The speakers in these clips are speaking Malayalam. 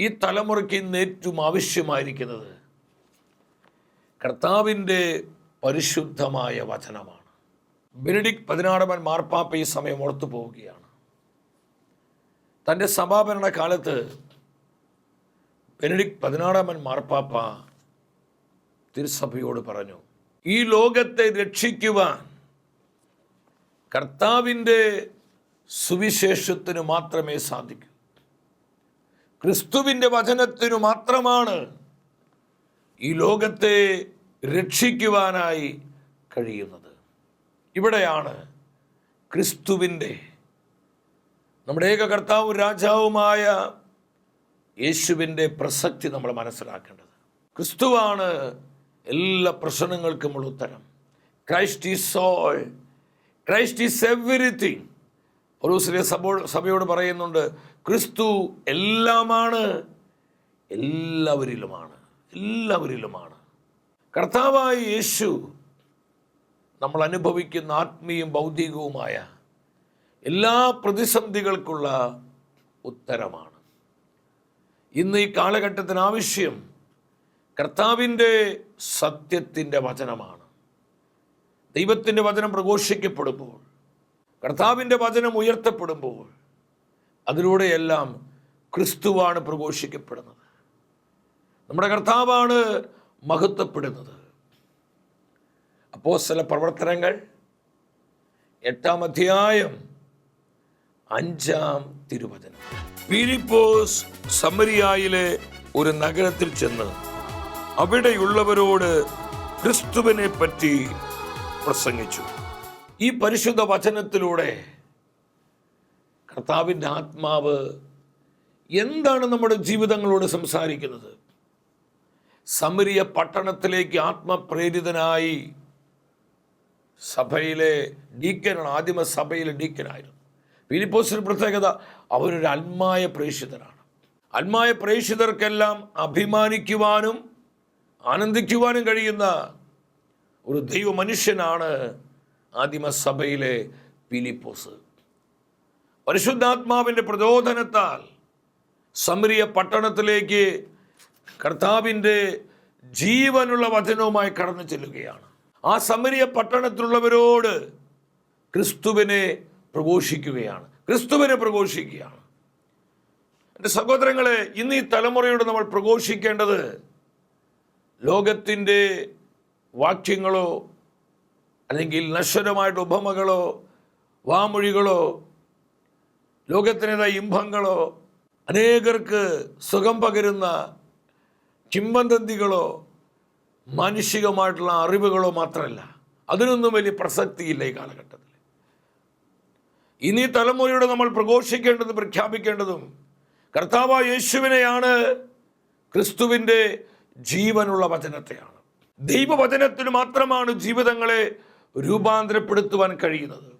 ഈ തലമുറയ്ക്ക് ഇന്ന് ഏറ്റവും ആവശ്യമായിരിക്കുന്നത് കർത്താവിന്റെ പരിശുദ്ധമായ വചനമാണ്. ബെനഡിക് പതിനാറവൻ മാർപ്പാപ്പ ഈ സമയം ഓർത്തു പോവുകയാണ്. തന്റെ സമാപന കാലത്ത് ബെനഡിക് പതിനാറാമൻ മാർപ്പാപ്പ തിരുസഭയോട് പറഞ്ഞു ഈ ലോകത്തെ രക്ഷിക്കുവാൻ കർത്താവിന്റെ സുവിശേഷത്തിന് മാത്രമേ സാധിക്കൂ. ക്രിസ്തുവിന്റെ വചനത്തിനു മാത്രമാണ് ഈ ലോകത്തെ രക്ഷിക്കുവാനായി കഴിയുന്നത്. ഇവിടെയാണ് ക്രിസ്തുവിന്റെ നമ്മുടെ ഏക കർത്താവും രാജാവുമായ യേശുവിന്റെ പ്രസക്തി നമ്മൾ മനസ്സിലാക്കേണ്ടത്. ക്രിസ്തുവാണ് എല്ലാ പ്രശ്നങ്ങൾക്കുമുള്ള ഉത്തരം. Christ is all. Christ is everything. ഒരു സഭ സഭയോട് പറയുന്നുണ്ട് ക്രിസ്തു എല്ലാമാണ് എല്ലാവരിലുമാണ് എല്ലാവരിലുമാണ്. കർത്താവായ യേശു നമ്മൾ അനുഭവിക്കുന്ന ആത്മീയവും ഭൗതികവുമായ എല്ലാ പ്രതിസന്ധികൾക്കുള്ള ഉത്തരമാണ്. ഇന്ന് ഈ കാലഘട്ടത്തിന് ആവശ്യം കർത്താവിന്റെ സത്യത്തിന്റെ വചനമാണ്. ദൈവത്തിന്റെ വചനം പ്രഘോഷിക്കപ്പെടുമ്പോൾ കർത്താവിന്റെ വചനം ഉയർത്തപ്പെടുമ്പോൾ അതിലൂടെയെല്ലാം ക്രിസ്തുവാണ് പ്രഘോഷിക്കപ്പെടുന്നത്. നമ്മുടെ കർത്താവാണ് മഹത്വപ്പെടുന്നത്. അപ്പോ ചില പ്രവർത്തനങ്ങൾ എട്ടാം അധ്യായം അഞ്ചാം തിരുവചനം. പീരിപ്പോസ് സമരിയായിലെ ഒരു നഗരത്തിൽ ചെന്ന് അവിടെയുള്ളവരോട് ക്രിസ്തുവിനെ പറ്റി പ്രസംഗിച്ചു. ഈ പരിശുദ്ധ വചനത്തിലൂടെ കർത്താവിന്റെ ആത്മാവ് എന്താണ് നമ്മുടെ ജീവിതങ്ങളോട് സംസാരിക്കുന്നത്? സമരിയ പട്ടണത്തിലേക്ക് ആത്മപ്രേരിതനായി സഭയിലെ ഡീക്കനാണ് ആദിമ സഭയിലെ ഡീക്കനായിരുന്നു. ഫിലിപ്പോസിന് പ്രത്യേകത അവരൊരു അന്മായ പ്രേക്ഷിതനാണ്. അന്മായ പ്രേക്ഷിതർക്കെല്ലാം അഭിമാനിക്കുവാനും ആനന്ദിക്കുവാനും കഴിയുന്ന ഒരു ദൈവമനുഷ്യനാണ് ആദിമസഭയിലെ ഫിലിപ്പോസ്. പരിശുദ്ധാത്മാവിന്റെ പ്രചോദനത്താൽ സമരിയ പട്ടണത്തിലേക്ക് കർത്താവിന്റെ ജീവനുള്ള വചനവുമായി കടന്നു ചെല്ലുകയാണ്. ആ സമരിയ പട്ടണത്തിലുള്ളവരോട് ക്രിസ്തുവിനെ പ്രഘോഷിക്കുകയാണ്. ക്രിസ്തുവിനെ പ്രഘോഷിക്കുകയാണ്. എന്റെ സഹോദരങ്ങളെ ഇന്ന് ഈ തലമുറയോട് നമ്മൾ പ്രഘോഷിക്കേണ്ടത് ലോകത്തിന്റെ വാക്യങ്ങളോ അല്ലെങ്കിൽ നശ്വരമായിട്ട് ഉപമകളോ വാമൊഴികളോ ലോകത്തിനേതായ ഇമ്പങ്ങളോ അനേകർക്ക് സുഖം പകരുന്ന കിംബന്തന്തികളോ മാനുഷികമായിട്ടുള്ള അറിവുകളോ മാത്രമല്ല അതിനൊന്നും വലിയ പ്രസക്തിയില്ല ഈ കാലഘട്ടത്തിൽ ഇനി തലമുറയോട് നമ്മൾ പ്രഘോഷിക്കേണ്ടതും പ്രഖ്യാപിക്കേണ്ടതും കർത്താവ് യേശുവിനെയാണ് ക്രിസ്തുവിന്റെ ജീവനുള്ള വചനത്തെയാണ്. ദൈവവചനത്തിന് മാത്രമാണ് ജീവിതങ്ങളെ രൂപാന്തരപ്പെടുത്തുവാൻ കഴിയുന്നത്.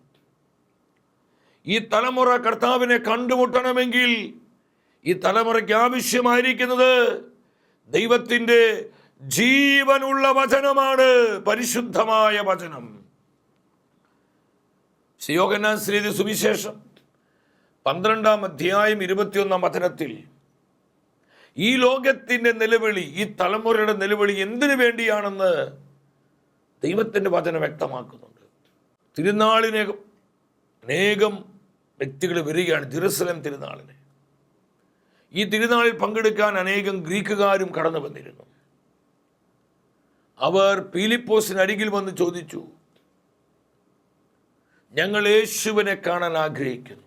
ഈ തലമുറ കർത്താവിനെ കണ്ടുമുട്ടണമെങ്കിൽ ഈ തലമുറയ്ക്ക് ആവശ്യമായിരിക്കുന്നത് ദൈവത്തിന്റെ ജീവനുള്ള വചനമാണ് പരിശുദ്ധമായ വചനം. ശ്രീയോഗനാ ശ്രീതി സുവിശേഷം പന്ത്രണ്ടാം അധ്യായം ഇരുപത്തിയൊന്നാം വചനത്തിൽ ഈ ലോകത്തിന്റെ നിലവിളി ഈ തലമുറയുടെ നിലവിളി എന്തിനു വേണ്ടിയാണെന്ന് ദൈവത്തിന്റെ വചനം വ്യക്തമാക്കുന്നുണ്ട്. തിരുനാളിനെ അനേകം വ്യക്തികൾ വരികയാണ് ജെറുസലേം തിരുനാളിന്. ഈ തിരുനാളിൽ പങ്കെടുക്കാൻ അനേകം ഗ്രീക്കുകാരും കടന്നു വന്നിരുന്നു. അവർ പീലിപ്പോസിനരികിൽ വന്ന് ചോദിച്ചു ഞങ്ങൾ യേശുവിനെ കാണാൻ ആഗ്രഹിക്കുന്നു.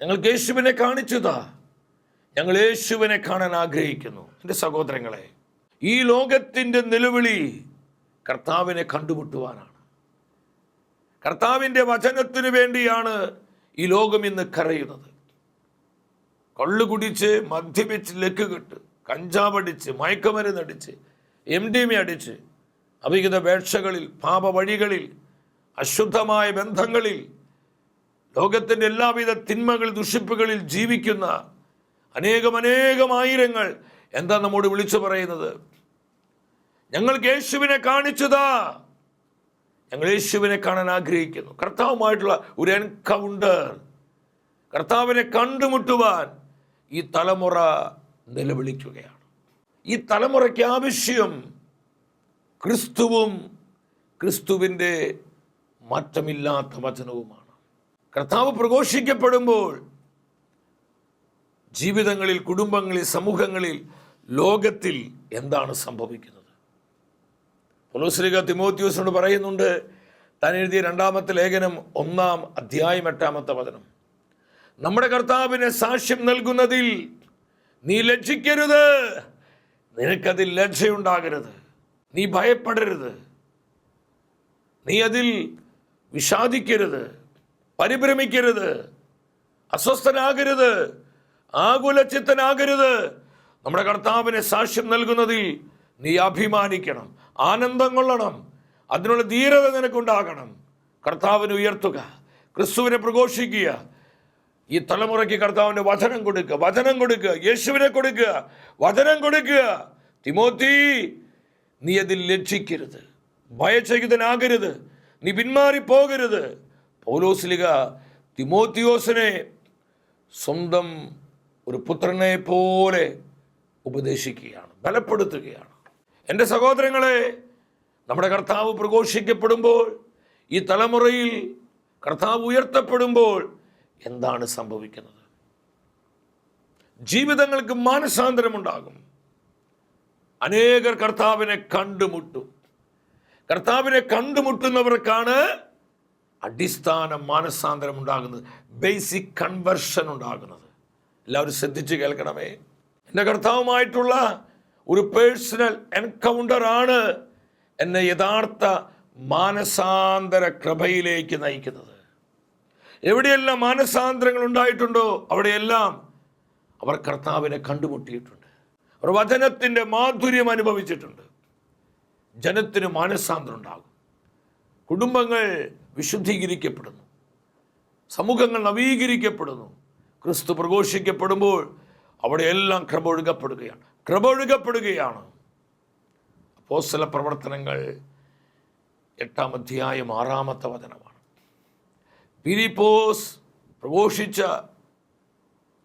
ഞങ്ങൾക്ക് യേശുവിനെ കാണിച്ചതാ. ഞങ്ങൾ യേശുവിനെ കാണാൻ ആഗ്രഹിക്കുന്നു. എന്റെ സഹോദരങ്ങളെ ഈ ലോകത്തിന്റെ നിലവിളി കർത്താവിനെ കണ്ടുമുട്ടുവാനാണ്. കർത്താവിന്റെ വചനത്തിനു വേണ്ടിയാണ് ഈ ലോകം ഇന്ന് കരയുന്നത്. കള്ളു കുടിച്ച് മദ്യപിച്ച് ലക്കുകെട്ട് കഞ്ചാവടിച്ച് മയക്കുമരുന്നടിച്ച് എം ഡി എം അടിച്ച് അവിഹിത വേക്ഷകളിൽ പാപവഴികളിൽ അശുദ്ധമായ ബന്ധങ്ങളിൽ ലോകത്തിന്റെ എല്ലാവിധ തിന്മകൾ ദുഷിപ്പുകളിൽ ജീവിക്കുന്ന അനേകം അനേകം ആയിരങ്ങൾ എന്താ നമ്മോട് വിളിച്ചു പറയുന്നത്? ഞങ്ങൾക്ക് യേശുവിനെ കാണിച്ചതാ. ഞങ്ങൾ യേശുവിനെ കാണാൻ ആഗ്രഹിക്കുന്നു. കർത്താവുമായിട്ടുള്ള ഒരു എൻകൗണ്ടർ കർത്താവിനെ കണ്ടുമുട്ടുവാൻ ഈ തലമുറ നിലവിളിക്കുകയാണ്. ഈ തലമുറയ്ക്ക് ആവശ്യം ക്രിസ്തുവും ക്രിസ്തുവിന്റെ മാറ്റമില്ലാത്ത വചനവുമാണ്. കർത്താവ് പ്രഘോഷിക്കപ്പെടുമ്പോൾ ജീവിതങ്ങളിൽ കുടുംബങ്ങളിൽ സമൂഹങ്ങളിൽ ലോകത്തിൽ എന്താണ് സംഭവിക്കുന്നത്? പൊലോസ്ലിക തിമോത്യൂസിനോട് പറയുന്നുണ്ട് താൻ എഴുതിയ രണ്ടാമത്തെ ലേഖനം ഒന്നാം അധ്യായം എട്ടാമത്തെ വചനം. നമ്മുടെ കർത്താവിന് സാക്ഷ്യം നൽകുന്നതിൽ നീ ലജ്ജിക്കരുത്. നിനക്കതിൽ ലജ്ജയുണ്ടാകരുത്. നീ ഭയപ്പെടരുത്. നീ അതിൽ വിഷാദിക്കരുത്. പരിഭ്രമിക്കരുത്. അസ്വസ്ഥനാകരുത്. ആകുലചിത്തനാകരുത്. നമ്മുടെ കർത്താവിനെ സാക്ഷ്യം നൽകുന്നതിൽ നീ അഭിമാനിക്കണം. ആനന്ദം കൊള്ളണം. അതിനുള്ള ധീരത നിനക്കുണ്ടാകണം. കർത്താവിനെ ഉയർത്തുക ക്രിസ്തുവിനെ പ്രഘോഷിക്കുക. ഈ തലമുറയ്ക്ക് കർത്താവിന്റെ വചനം കൊടുക്കുക വചനം കൊടുക്കുക യേശുവിനെ കൊടുക്കുക വചനം കൊടുക്കുക. തിമോത്തി നീ അതിൽ ലക്ഷിക്കരുത് ഭയചകിതനാകരുത് നീ പിന്മാറിപ്പോകരുത്. പൗലോസ്ലിക തിമോത്തിയോസിനെ സ്വന്തം ഒരു പുത്രനെ പോലെ ഉപദേശിക്കുകയാണ് ബലപ്പെടുത്തുകയാണ്. എന്റെ സഹോദരങ്ങളെ നമ്മുടെ കർത്താവ് പ്രഘോഷിക്കപ്പെടുമ്പോൾ ഈ തലമുറയിൽ കർത്താവ് ഉയർത്തപ്പെടുമ്പോൾ എന്താണ് സംഭവിക്കുന്നത്? ജീവിതങ്ങൾക്ക് മാനസാന്തരമുണ്ടാകും. അനേകർ കർത്താവിനെ കണ്ടുമുട്ടും. കർത്താവിനെ കണ്ടുമുട്ടുന്നവർക്കാണ് അടിസ്ഥാന മാനസാന്തരം ഉണ്ടാകുന്നത് ബേസിക് കൺവെർഷൻ ഉണ്ടാകുന്നത് എല്ലാവരും ശ്രദ്ധിച്ച് കേൾക്കണമേ. എന്റെ കർത്താവുമായിട്ടുള്ള ഒരു പേഴ്സണൽ എൻകൗണ്ടറാണ് എന്നെ യഥാർത്ഥ മാനസാന്തര കൃപയിലേക്ക് നയിക്കുന്നത്. എവിടെയെല്ലാം മാനസാന്തരങ്ങൾ ഉണ്ടായിട്ടുണ്ടോ അവിടെയെല്ലാം അവർ കർത്താവിനെ കണ്ടുമുട്ടിയിട്ടുണ്ട്. അവർ വചനത്തിന്റെ മാധുര്യം അനുഭവിച്ചിട്ടുണ്ട്. ജനത്തിന് മാനസാന്തരം ഉണ്ടാകും. കുടുംബങ്ങൾ വിശുദ്ധീകരിക്കപ്പെടുന്നു. സമൂഹങ്ങൾ നവീകരിക്കപ്പെടുന്നു. ക്രിസ്തു പ്രഘോഷിക്കപ്പെടുമ്പോൾ അവിടെയെല്ലാം ക്രമ ഒഴുകപ്പെടുകയാണ്. കൃപ ഒഴുകപ്പെടുകയാണ് അപ്പോസ്തല പ്രവർത്തനങ്ങൾ എട്ടാം അധ്യായം ആറാമത്തെ വചനമാണ്. ഫിലിപ്പോസ് പ്രഘോഷിച്ച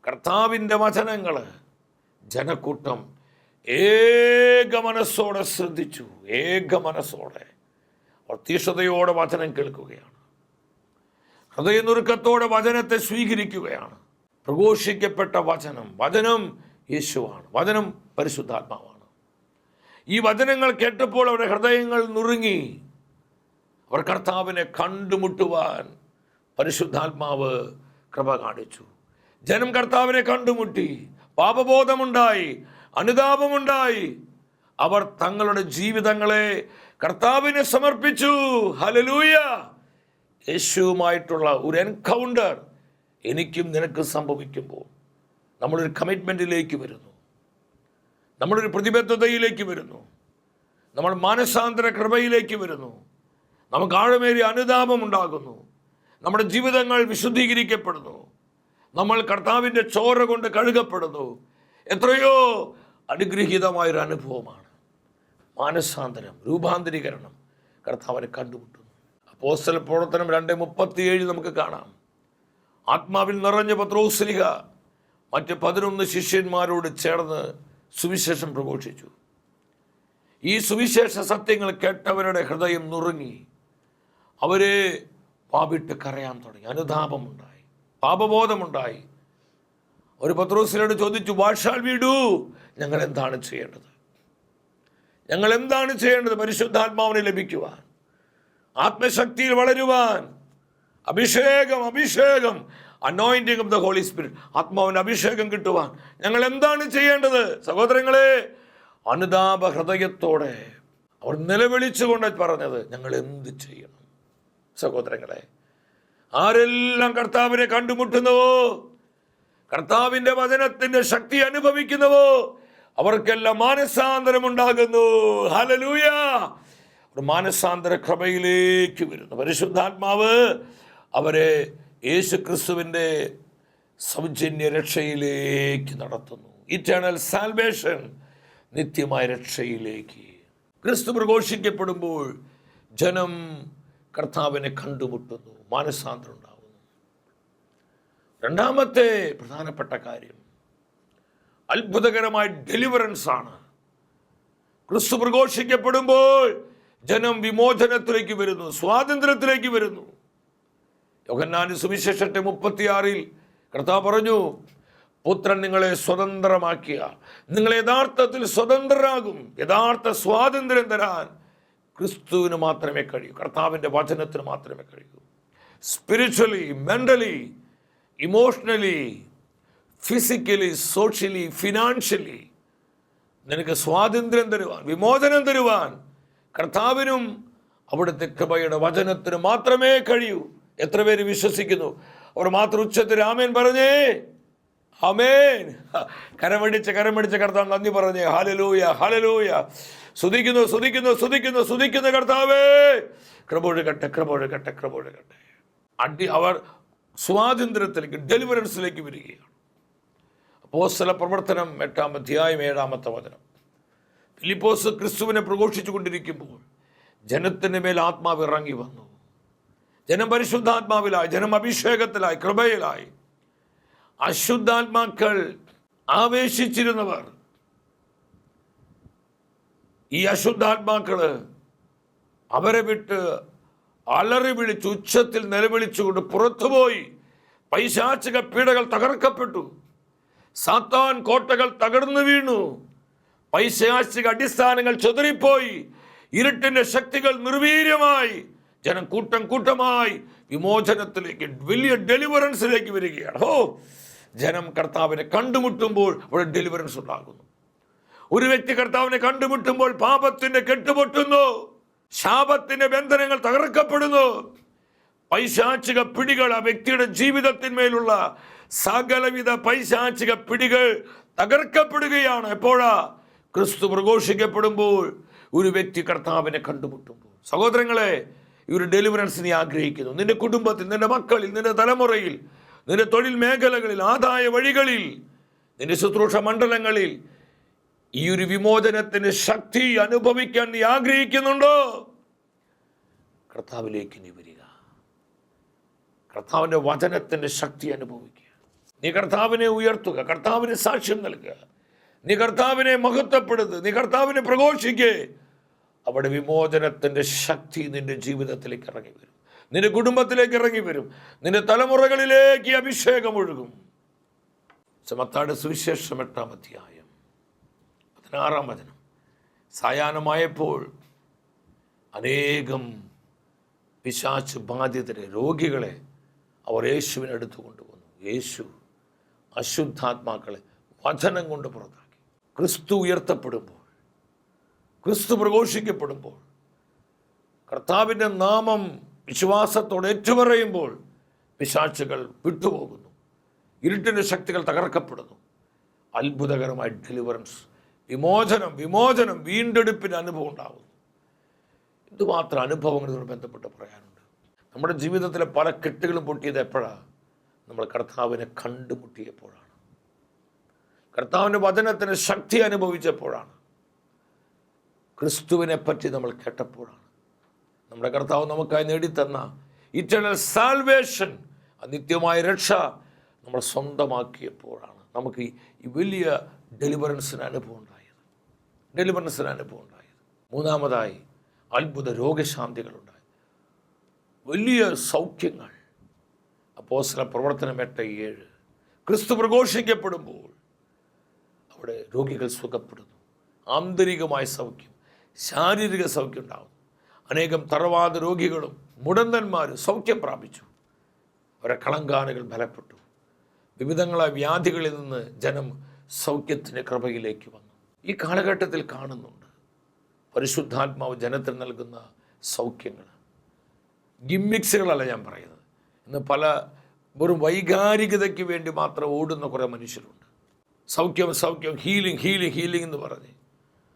കർത്താവിന്റെ വചനങ്ങൾ ജനക്കൂട്ടം ഏക മനസ്സോടെ ശ്രദ്ധിച്ചു ഏക മനസ്സോടെ. അവർ വചനം കേൾക്കുകയാണ്. ഹൃദയനുറുക്കത്തോടെ വചനത്തെ സ്വീകരിക്കുകയാണ്. പ്രഘോഷിക്കപ്പെട്ട വചനം വചനം യേശുവാണ്. വചനം പരിശുദ്ധാത്മാവാണ്. ഈ വചനങ്ങൾ കേട്ടപ്പോൾ അവരുടെ ഹൃദയങ്ങൾ നുറുങ്ങി. അവർ കർത്താവിനെ കണ്ടുമുട്ടുവാൻ പരിശുദ്ധാത്മാവ് കൃപ കാണിച്ചു. ജനം കർത്താവിനെ കണ്ടുമുട്ടി. പാപബോധമുണ്ടായി. അനുതാപമുണ്ടായി. അവർ തങ്ങളുടെ ജീവിതങ്ങളെ കർത്താവിനെ സമർപ്പിച്ചു. ഹലലൂയ യേശുവുമായിട്ടുള്ള ഒരു എൻകൗണ്ടർ എനിക്കും നിനക്ക് സംഭവിക്കുമ്പോൾ നമ്മളൊരു കമ്മിറ്റ്മെന്റിലേക്ക് വരുന്നു. നമ്മളൊരു പ്രതിബദ്ധതയിലേക്ക് വരുന്നു. നമ്മൾ മാനസാന്തര കൃപയിലേക്ക് വരുന്നു. നമുക്ക് ആഴമേറിയ അനുതാപം ഉണ്ടാകുന്നു. നമ്മുടെ ജീവിതങ്ങൾ വിശുദ്ധീകരിക്കപ്പെടുന്നു. നമ്മൾ കർത്താവിന്റെ ചോര കൊണ്ട് കഴുകപ്പെടുന്നു. എത്രയോ അനുഗ്രഹീതമായൊരു അനുഭവമാണ്. മാനസാന്തരം രൂപാന്തരീകരണം കർത്താവിനെ കണ്ടുമുട്ടുന്നു. അപ്പോസ്തല പ്രവർത്തനം രണ്ട് മുപ്പത്തിയേഴ് നമുക്ക് കാണാം. ആത്മാവിൽ നിറഞ്ഞ പത്രോസ്ലിഹ മറ്റ് പതിനൊന്ന് ശിഷ്യന്മാരോട് ചേർന്ന് സുവിശേഷം പ്രഘോഷിച്ചു. ഈ സുവിശേഷ സത്യങ്ങൾ കേട്ടവരുടെ ഹൃദയം നുറുങ്ങി. അവരെ പാപിട്ട് കരയാൻ തുടങ്ങി. അനുതാപമുണ്ടായി. പാപബോധമുണ്ടായി. ഒരു പത്രോസിനോട് ചോദിച്ചു വാഷാൽ വീടു ഞങ്ങൾ എന്താണ് ചെയ്യേണ്ടത്? ഞങ്ങൾ എന്താണ് ചെയ്യേണ്ടത്? പരിശുദ്ധാത്മാവിനെ ലഭിക്കുവാൻ ആത്മശക്തിയിൽ വളരുവാൻ അഭിഷേകം അഭിഷേകം anointing of the Holy Spirit ആത്മാവിന് അഭിഷേകം കിട്ടുവാൻ. ഞങ്ങൾ എന്താണ് ചെയ്യേണ്ടത്? സഹോദരങ്ങളെ അനുതാപ ഹൃദയത്തോടെ അവർ നിലവിളിച്ചുകൊണ്ട് പറഞ്ഞത് ഞങ്ങൾ എന്ത് ചെയ്യണം? സഹോദരങ്ങളെ ആരെല്ലാം കർത്താവിനെ കണ്ടുമുട്ടുന്നുവോ? കർത്താവിന്റെ വചനത്തിന്റെ ശക്തി അനുഭവിക്കുന്നുവോ? അവർക്കെല്ലാം മാനസാന്തരമുണ്ടാകുന്നു ഹലലൂയ മാനസാന്തര ക്രമയിലേക്ക് വരുന്നു. പരിശുദ്ധാത്മാവ് അവരെ യേശു ക്രിസ്തുവിന്റെ സൗജന്യ രക്ഷയിലേക്ക് നടത്തുന്നു. ഇറ്റേണൽ സാൽവേഷൻ നിത്യമായ രക്ഷയിലേക്ക്. ക്രിസ്തു പ്രഘോഷിക്കപ്പെടുമ്പോൾ ജനം കർത്താവിനെ കണ്ടുമുട്ടുന്നു മാനസാന്തരം ഉണ്ടാകുന്നു രണ്ടാമത്തെ പ്രധാനപ്പെട്ട കാര്യം അത്ഭുതകരമായ ഡെലിവറൻസ് ആണ്. ക്രിസ്തു പ്രഘോഷിക്കപ്പെടുമ്പോൾ ജനം വിമോചനത്തിലേക്ക് വരുന്നു സ്വാതന്ത്ര്യത്തിലേക്ക് വരുന്നു. യോഹന്നാന് സുവിശേഷത്തെ മുപ്പത്തിയാറിൽ കർത്താവ് പറഞ്ഞു പുത്രൻ നിങ്ങളെ സ്വതന്ത്രമാക്കിയ നിങ്ങൾ യഥാർത്ഥത്തിൽ സ്വതന്ത്രരാകും യഥാർത്ഥ സ്വാതന്ത്ര്യം തരാൻ ക്രിസ്തുവിന് മാത്രമേ കഴിയൂ കർത്താവിന്റെ വചനത്തിന് മാത്രമേ കഴിയൂ. Spiritually mentally emotionally physically socially financially നിനക്ക് സ്വാതന്ത്ര്യം തരുവാൻ വിമോചനം തരുവാൻ കർത്താവിനും അവിടുത്തെ കൃപയുടെ വചനത്തിന് മാത്രമേ കഴിയൂ. എത്ര പേര് വിശ്വസിക്കുന്നു? അവർ മാത്രം ഉച്ചത്തിൽ ആമേൻ പറഞ്ഞേ. അമേൻ കരമടിച്ച കരമടിച്ച കർത്താവ് നന്ദി പറഞ്ഞേ. ഹാലലൂയ ഹാലലൂയ സ്തുതിക്കുന്നു സ്തുതിക്കുന്നു സ്തുതിക്കുന്നു സ്തുതിക്കുന്നു കർത്താവേ. കൃപൊഴുകട്ടെ കൃപൊഴുകട്ടെ കൃപൊഴുകട്ടെ അടി അവർ സ്വാതന്ത്ര്യത്തിലേക്ക് ഡെലിവറൻസിലേക്ക് വരികയാണ്. അപ്പോസ്തല പ്രവർത്തനം എട്ടാം അധ്യായം ഏഴാമത്തെ വചനം. ഫിലിപ്പോസ് ക്രിസ്തുവിനെ പ്രഘോഷിച്ചു കൊണ്ടിരിക്കുമ്പോൾ ജനത്തിന് മേൽ ആത്മാവ് ഇറങ്ങി വന്നു. ജനം പരിശുദ്ധാത്മാവിലായി ജനം അഭിഷേകത്തിലായി കൃപയിലായി. അശുദ്ധാത്മാക്കൾ ആവേശിച്ചിരുന്നവർ. ഈ അശുദ്ധാത്മാക്കൾ അവരെ വിട്ട് അലറി വിളിച്ച് ഉച്ചത്തിൽ നിലവിളിച്ചുകൊണ്ട് പുറത്തുപോയി. പൈശാചിക പീഡകൾ തകർക്കപ്പെട്ടു. സാത്താൻ കോട്ടകൾ തകർന്നു വീണു. പൈശാചിക അടിസ്ഥാനങ്ങൾ ചെതറിപ്പോയി. ഇരുട്ടിന്റെ ശക്തികൾ നിർവീര്യമായി. ജനം കൂട്ടം കൂട്ടമായി വിമോചനത്തിലേക്ക് വലിയ ഡെലിവറൻസിലേക്ക് വരികയാണ്. ഓ ജനം കർത്താവിനെ കണ്ടുമുട്ടുമ്പോൾ അവിടെ ഡെലിവറൻസ് ഉണ്ടാകുന്നു. ഒരു വ്യക്തി കർത്താവിനെ കണ്ടുമുട്ടുമ്പോൾ പാപത്തിന്റെ കെട്ടുപൊട്ടുന്നു ശാപത്തിന്റെ ബന്ധനങ്ങൾ തകർക്കപ്പെടുന്നു. പൈശാചിക പിടികൾ ആ വ്യക്തിയുടെ ജീവിതത്തിന്മേലുള്ള സകലവിധ പൈശാചിക പിടികൾ തകർക്കപ്പെടുകയാണ്. എപ്പോഴാ? ക്രിസ്തു പ്രഘോഷിക്കപ്പെടുമ്പോൾ ഒരു വ്യക്തി കർത്താവിനെ കണ്ടുമുട്ടുമ്പോൾ. സഹോദരങ്ങളെ ഈ ഒരു ഡെലിവറൻസ് നീ ആഗ്രഹിക്കുന്നു. നിന്റെ കുടുംബത്തിൽ നിന്റെ മക്കളിൽ നിന്റെ തലമുറയിൽ നിന്റെ തൊഴിൽ മേഖലകളിൽ ആദായ വഴികളിൽ നിന്റെ ശുശ്രൂഷ മണ്ഡലങ്ങളിൽ ഈ ഒരു വിമോചനത്തിന് ശക്തി അനുഭവിക്കാൻ നീ ആഗ്രഹിക്കുന്നുണ്ടോ? കർത്താവിലേക്ക് നീ വരിക. കർത്താവിന്റെ വചനത്തിന്റെ ശക്തി അനുഭവിക്കുക. നീ കർത്താവിനെ ഉയർത്തുക കർത്താവിന് സാക്ഷ്യം നൽകുക. നീ കർത്താവിനെ മഹത്വപ്പെടുത്തുക നീ കർത്താവിനെ പ്രഘോഷിക്കേ അവിടെ വിമോചനത്തിന്റെ ശക്തി നിന്റെ ജീവിതത്തിലേക്ക് ഇറങ്ങി വരും. നിന്റെ കുടുംബത്തിലേക്ക് ഇറങ്ങി വരും. നിന്റെ തലമുറകളിലേക്ക് അഭിഷേകം ഒഴുകും. ചമത്താട് സുവിശേഷം എട്ടാം അധ്യായം പതിനാറാം വചനം. സായാഹ്നമായപ്പോൾ അനേകം പിശാച്ച് ബാധിതരെ രോഗികളെ അവർ യേശുവിനടുത്ത് കൊണ്ടുവന്നു. യേശു അശുദ്ധാത്മാക്കളെ വചനം കൊണ്ട് പുറത്താക്കി. ക്രിസ്തു ഉയർത്തപ്പെടുമ്പോൾ ക്രിസ്തു പ്രഘോഷിക്കപ്പെടുമ്പോൾ കർത്താവിന്റെ നാമം വിശ്വാസത്തോടെ ഏറ്റുപറയുമ്പോൾ പിശാച്ചുകൾ വിട്ടുപോകുന്നു. ഇരുട്ടിന്റെ ശക്തികൾ തകർക്കപ്പെടുന്നു. അത്ഭുതകരമായ ഡെലിവറൻസ് വിമോചനം വിമോചനം വീണ്ടെടുപ്പിന് അനുഭവം ഉണ്ടാകുന്നു. ഇതുമാത്രം അനുഭവങ്ങളുമായി ബന്ധപ്പെട്ട് പറയാനുണ്ട്? നമ്മുടെ ജീവിതത്തിലെ പല കെട്ടുകളും പൊട്ടിയത് എപ്പോഴാണ് നമ്മൾ കർത്താവിനെ കണ്ടുമുട്ടിയപ്പോഴാണ്. കർത്താവിന്റെ വചനത്തിന് ശക്തി അനുഭവിച്ചപ്പോഴാണ്. ക്രിസ്തുവിനെ പറ്റി നമ്മൾ കേട്ടപ്പോഴാണ്. നമ്മുടെ കർത്താവ് നമുക്കായി നേടിത്തന്ന ഇറ്റേണൽ സാൽവേഷൻ നിത്യമായ രക്ഷ നമ്മൾ സ്വന്തമാക്കിയപ്പോഴാണ് നമുക്ക് ഈ- വലിയ ഡെലിവറൻസിന് അനുഭവം ഉണ്ടായത്. ഡെലിവറൻസിന് അനുഭവം ഉണ്ടായത്. മൂന്നാമതായി അത്ഭുത രോഗശാന്തികളുണ്ടായി വലിയ സൗഖ്യങ്ങൾ. അപ്പോസ്ല പ്രവർത്തനം എട്ട് ഏഴ്. ക്രിസ്തു പ്രഘോഷിക്കപ്പെടുമ്പോൾ അവിടെ രോഗികൾ സുഖപ്പെടുന്നു. ആന്തരികമായ സൗഖ്യം. ശാരീരിക സൗഖ്യം ഉണ്ടാകും. അനേകം തറവാദ രോഗികളും മുടന്തന്മാരും സൗഖ്യം പ്രാപിച്ചു. അവരെ കളങ്കാനകൾ ബലപ്പെട്ടു. വിവിധങ്ങളായ വ്യാധികളിൽ നിന്ന് ജനം സൗഖ്യത്തിന്റെ കൃപയിലേക്ക് വന്നു. ഈ കാലഘട്ടത്തിൽ കാണുന്നുണ്ട് പരിശുദ്ധാത്മാവ് ജനത്തിന് നൽകുന്ന സൗഖ്യങ്ങൾ. ഗിമ്മിക്സുകളല്ല ഞാൻ പറയുന്നത്. ഇന്ന് പല വെറും വൈകാരികതയ്ക്ക് വേണ്ടി മാത്രം ഓടുന്ന കുറേ മനുഷ്യരുണ്ട്. സൗഖ്യം സൗഖ്യം ഹീലിംഗ് ഹീലിംഗ് ഹീലിംഗ് എന്ന് പറഞ്ഞ്.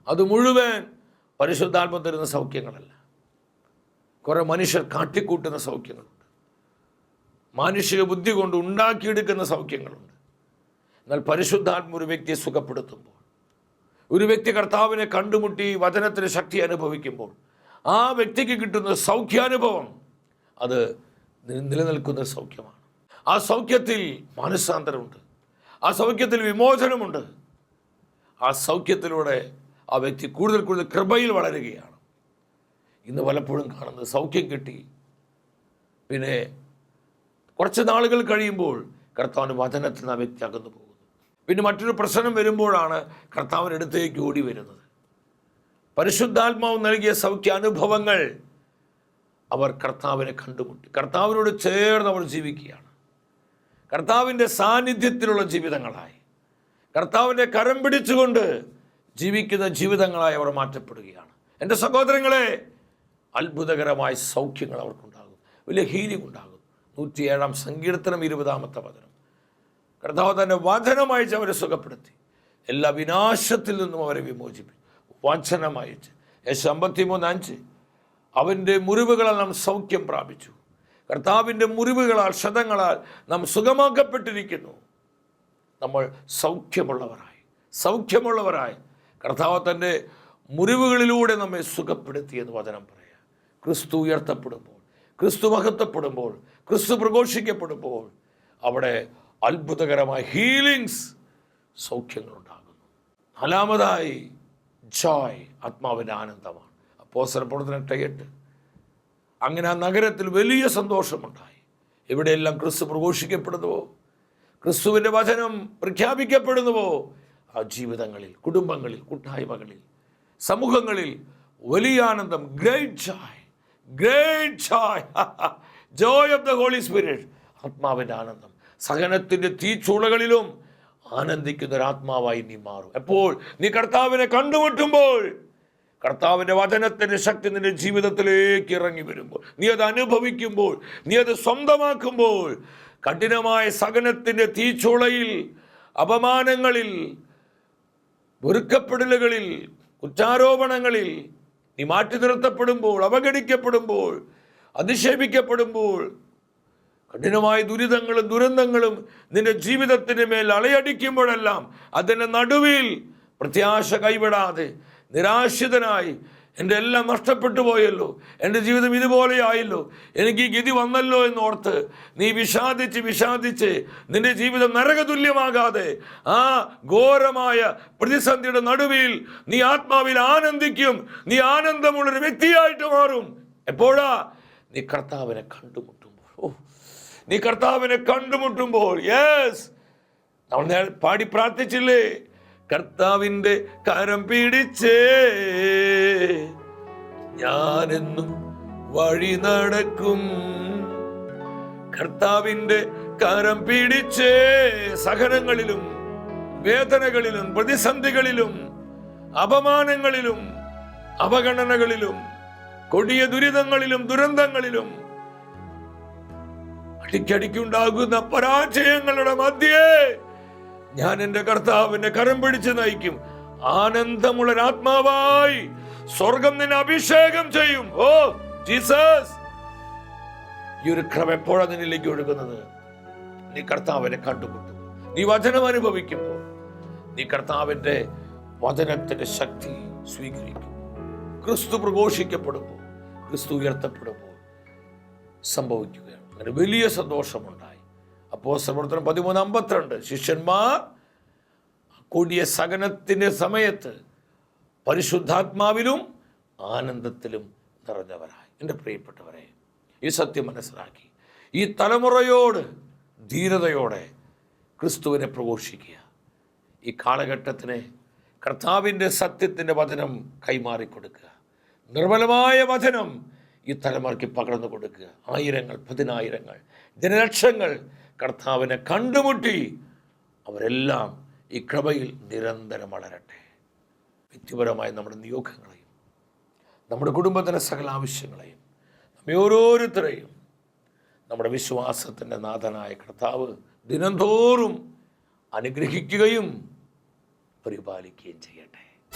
അത് മുഴുവൻ പരിശുദ്ധാത്മം തരുന്ന സൗഖ്യങ്ങളല്ല. കുറേ മനുഷ്യർ കാട്ടിക്കൂട്ടുന്ന സൗഖ്യങ്ങളുണ്ട്. മാനുഷിക ബുദ്ധി കൊണ്ട് ഉണ്ടാക്കിയെടുക്കുന്ന സൗഖ്യങ്ങളുണ്ട്. എന്നാൽ പരിശുദ്ധാത്മ ഒരു വ്യക്തിയെ സുഖപ്പെടുത്തുമ്പോൾ ഒരു വ്യക്തി കർത്താവിനെ കണ്ടുമുട്ടി വചനത്തിന് ശക്തി അനുഭവിക്കുമ്പോൾ ആ വ്യക്തിക്ക് കിട്ടുന്ന സൗഖ്യാനുഭവം അത് നിലനിൽക്കുന്ന സൗഖ്യമാണ്. ആ സൗഖ്യത്തിൽ മാനസാന്തരമുണ്ട്. ആ സൗഖ്യത്തിൽ വിമോചനമുണ്ട്. ആ സൗഖ്യത്തിലൂടെ ആ വ്യക്തി കൂടുതൽ കൂടുതൽ കൃപയിൽ വളരുകയാണ്. ഇന്ന് പലപ്പോഴും കാണുന്നത് സൗഖ്യം കിട്ടി. പിന്നെ കുറച്ച് നാളുകൾ കഴിയുമ്പോൾ കർത്താവിന്റെ വചനത്തിൽ നിന്ന് ആ വ്യക്തി അകന്നു പോകുന്നു. പിന്നെ മറ്റൊരു പ്രശ്നം വരുമ്പോഴാണ് കർത്താവിന്റെ അടുത്തേക്ക് ഓടി വരുന്നത്. പരിശുദ്ധാത്മാവ് നൽകിയ സൗഖ്യ അനുഭവങ്ങൾ അവർ കർത്താവിനെ കണ്ടുമുട്ടി. കർത്താവിനോട് ചേർന്ന് അവർ ജീവിക്കുകയാണ്. കർത്താവിന്റെ സാന്നിധ്യത്തിലുള്ള ജീവിതങ്ങളായി. കർത്താവിന്റെ കരം പിടിച്ചുകൊണ്ട് ജീവിക്കുന്ന ജീവിതങ്ങളായി അവർ മാറ്റപ്പെടുകയാണ്. എന്റെ സഹോദരങ്ങളെ അത്ഭുതകരമായ സൗഖ്യങ്ങൾ അവർക്കുണ്ടാകും വലിയ ഹീലിംഗ് ഉണ്ടാകും നൂറ്റിയേഴാം സങ്കീർത്തനം ഇരുപതാമത്തെ വചനം. കർത്താവ് തന്നെ വചനമയച്ച് അവരെ സുഖപ്പെടുത്തി. എല്ലാ വിനാശത്തിൽ നിന്നും അവരെ വിമോചിപ്പിച്ചു. വചനമയച്ച് യേശു അമ്പത്തിമൂന്ന് അഞ്ച്. അവന്റെ മുറിവുകളാൽ നാം സൗഖ്യം പ്രാപിച്ചു. കർത്താവിന്റെ മുറിവുകളാൽ ക്ഷതങ്ങളാൽ നാം സുഖമാക്കപ്പെട്ടിരിക്കുന്നു. നമ്മൾ സൗഖ്യമുള്ളവരായി. സൗഖ്യമുള്ളവരായി. കർത്താവ് തന്റെ മുറിവുകളിലൂടെ നമ്മെ സുഖപ്പെടുത്തി എന്ന് വചനം പറയാം. ക്രിസ്തു ഉയർത്തപ്പെടുമ്പോൾ ക്രിസ്തു മഹത്വപ്പെടുമ്പോൾ ക്രിസ്തു പ്രഘോഷിക്കപ്പെടുമ്പോൾ അവിടെ അത്ഭുതകരമായ ഹീലിങ്സ് സൗഖ്യങ്ങളുണ്ടാകുന്നു. നാലാമതായി ജോയ് ആത്മാവിന്റെ ആനന്ദമാണ്. അപ്പോസര പ്രവർത്തനം എട്ട്. അങ്ങനെ ആ നഗരത്തിൽ വലിയ സന്തോഷമുണ്ടായി. എവിടെയെല്ലാം ക്രിസ്തു പ്രഘോഷിക്കപ്പെടുന്നുവോ ക്രിസ്തുവിന്റെ വചനം പ്രഖ്യാപിക്കപ്പെടുന്നുവോ ജീവിതങ്ങളിൽ കുടുംബങ്ങളിൽ കൂട്ടായ്മകളിൽ സമൂഹങ്ങളിൽ വലിയ ആനന്ദം. Great joy great joy joy of the Holy Spirit ആത്മാവിന്റെ ആനന്ദം. സഹനത്തിന്റെ തീച്ചൂളകളിലും ആനന്ദിക്കുന്ന ഒരു ആത്മാവായി നീ മാറും. എപ്പോൾ? നീ കർത്താവിനെ കണ്ടുമുട്ടുമ്പോൾ. കർത്താവിന്റെ വചനത്തിന്റെ ശക്തി നിന്റെ ജീവിതത്തിലേക്ക് ഇറങ്ങി വരുമ്പോൾ. നീ അത് അനുഭവിക്കുമ്പോൾ. നീ അത് സ്വന്തമാക്കുമ്പോൾ. കഠിനമായ സഹനത്തിന്റെ തീച്ചുളയിൽ അപമാനങ്ങളിൽ വെറുക്കപ്പെടലുകളിൽ കുറ്റാരോപണങ്ങളിൽ നീ മാറ്റി നിർത്തപ്പെടുമ്പോൾ അവഗണിക്കപ്പെടുമ്പോൾ അധിക്ഷേപിക്കപ്പെടുമ്പോൾ കഠിനമായ ദുരിതങ്ങളും ദുരന്തങ്ങളും നിന്റെ ജീവിതത്തിന് മേൽ അളയടിക്കുമ്പോഴെല്ലാം അതിന്റെ നടുവിൽ പ്രത്യാശ കൈവിടാതെ നിരാശിതനായി എന്റെ എല്ലാം നഷ്ടപ്പെട്ടു പോയല്ലോ. എന്റെ ജീവിതം ഇതുപോലെ ആയല്ലോ. എനിക്ക് ഈ ഗതി വന്നല്ലോ എന്നോർത്ത് നീ വിഷാദിച്ച് വിഷാദിച്ച് നിന്റെ ജീവിതം നരകതുല്യമാകാതെ ആ ഘോരമായ പ്രതിസന്ധിയുടെ നടുവിൽ നീ ആത്മാവിൽ ആനന്ദിക്കും. നീ ആനന്ദമുള്ളൊരു വ്യക്തിയായിട്ട് മാറും. എപ്പോഴാ? നീ കർത്താവിനെ കണ്ടുമുട്ടുമ്പോൾ. ഓ നീ കർത്താവിനെ കണ്ടുമുട്ടുമ്പോൾ. യെസ് നമ്മൾ പാടി പ്രാർത്ഥിച്ചില്ലേ? കർത്താവിന്റെ കരം പിടിച്ചേ. ഞാനെന്നും വഴി നടക്കും. കർത്താവിന്റെ കരം പിടിച്ചേ. സഹനങ്ങളിലും വേദനകളിലും പ്രതിസന്ധികളിലും അപമാനങ്ങളിലും അവഗണനകളിലും കൊടിയ ദുരിതങ്ങളിലും ദുരന്തങ്ങളിലും അടിക്കടിക്കുണ്ടാകുന്ന പരാജയങ്ങളുടെ മധ്യേ ഞാൻ എന്റെ കർത്താവിനെ കരം പിടിച്ച് നയിക്കും. ആനന്ദമുള്ള ആത്മാവായി. സ്വർഗം നിന്നെ അഭിഷേകം ചെയ്യും. Oh Jesus. ഈ ഒരു ക്രമം എപ്പോഴാണ് നിന്നിലേക്ക് ഒഴുകുന്നത്? നീ കർത്താവിനെ കണ്ടുമുട്ടും. നീ വചനം അനുഭവിക്കുമ്പോൾ നീ കർത്താവിന്റെ വചനത്തിന്റെ ശക്തി സ്വീകരിക്കും. ക്രിസ്തു പ്രഘോഷിക്കപ്പെടുമ്പോൾ ക്രിസ്തു ഉയർത്തപ്പെടുമ്പോൾ സംഭവിക്കുകയാണ്. അങ്ങനെ വലിയ സന്തോഷമുണ്ടായി അപ്പോൾ പ്രവർത്തനം പതിമൂന്ന് അമ്പത്തിരണ്ട്. ശിഷ്യന്മാർ കൂടിയ സഹനത്തിന്റെ സമയത്ത് പരിശുദ്ധാത്മാവിലും ആനന്ദത്തിലും നിറഞ്ഞവരായി. എന്റെ പ്രിയപ്പെട്ടവരെ ഈ സത്യം മനസ്സിലാക്കി. ഈ തലമുറയോട് ധീരതയോടെ ക്രിസ്തുവിനെ പ്രഘോഷിക്കുക. ഈ കാലഘട്ടത്തിന് കർത്താവിന്റെ സത്യത്തിന്റെ വചനം കൈമാറിക്കൊടുക്കുക. നിർമ്മലമായ വചനം ഈ തലമുറയ്ക്ക് പകർന്നു കൊടുക്കുക. ആയിരങ്ങൾ പതിനായിരങ്ങൾ ജനലക്ഷങ്ങൾ കർത്താവിനെ കണ്ടുമുട്ടി അവരെല്ലാം ഈ കൃപയിൽ നിരന്തരം വളരട്ടെ. വ്യക്തിപരമായ നമ്മുടെ നിയോഗങ്ങളെയും നമ്മുടെ കുടുംബത്തിന്റെ സകല ആവശ്യങ്ങളെയും നമ്മെ ഓരോരുത്തരെയും നമ്മുടെ വിശ്വാസത്തിന്റെ നാഥനായ കർത്താവ് ദിനംതോറും അനുഗ്രഹിക്കുകയും പരിപാലിക്കുകയും ചെയ്യട്ടെ.